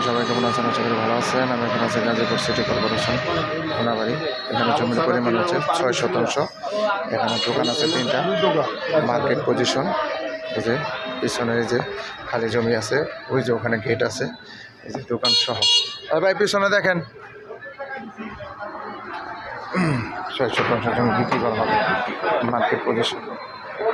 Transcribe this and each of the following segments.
আপনারা সবাই কেমন আছেন? আশা করি ভালো আছেন। আমি এখানে আছি গাজীপুর সিটি কর্পোরেশন কোনাবাড়ি এখানে জমির পরিমাণ হচ্ছে ছয় শতাংশ। এখানে দোকান আছে তিনটা। মার্কেট পজিশন, এই যে পিছনে এই যে খালি জমি আছে, ওই যে ওখানে গেট আছে, এই যে দোকান সহ। আর ভাই, পিছনে দেখেন। ছয় শতাংশ জমি বিক্রি করা হবে। Market position.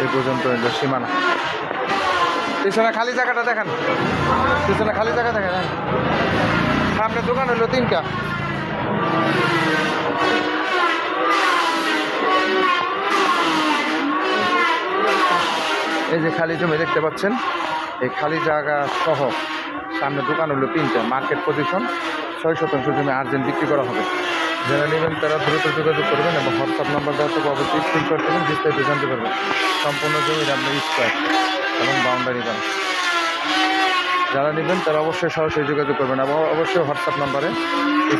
এই পর্যন্ত সীমানা। পিছনে খালি জায়গাটা দেখেন। পিছনে খালি জায়গা দেখেন। সামনে দোকান হলো তিনটা। এই যে খালি জমি দেখতে পাচ্ছেন, এই খালি জায়গা সহ সামনে দোকান হলো তিনটা মার্কেট পজিশন ছয় শতাংশ জমি আর্জেন্ট বিক্রি করা হবে। যারা নেবেন তারা দ্রুত যোগাযোগ করবেন এবং হোয়াটসঅ্যাপ নাম্বার দেওয়া থেকে অবশ্যই স্ক্রিনশট দেবেন বিস্তারিত জানতে পারবেন। সম্পূর্ণ জমির আপনার স্কোয়ার এবং বাউন্ডারি বান যারা নেবেন তারা অবশ্যই সরাসরি যোগাযোগ করবেন এবং অবশ্যই হোয়াটসঅ্যাপ নাম্বারে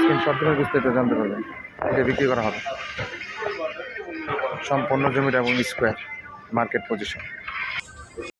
স্ক্রিনশট দেবেন বিস্তারিত জানতে পারবেন। এটা বিক্রি করা হবে। সম্পূর্ণ জমিটা এবং স্কোয়ার মার্কেট পজিশন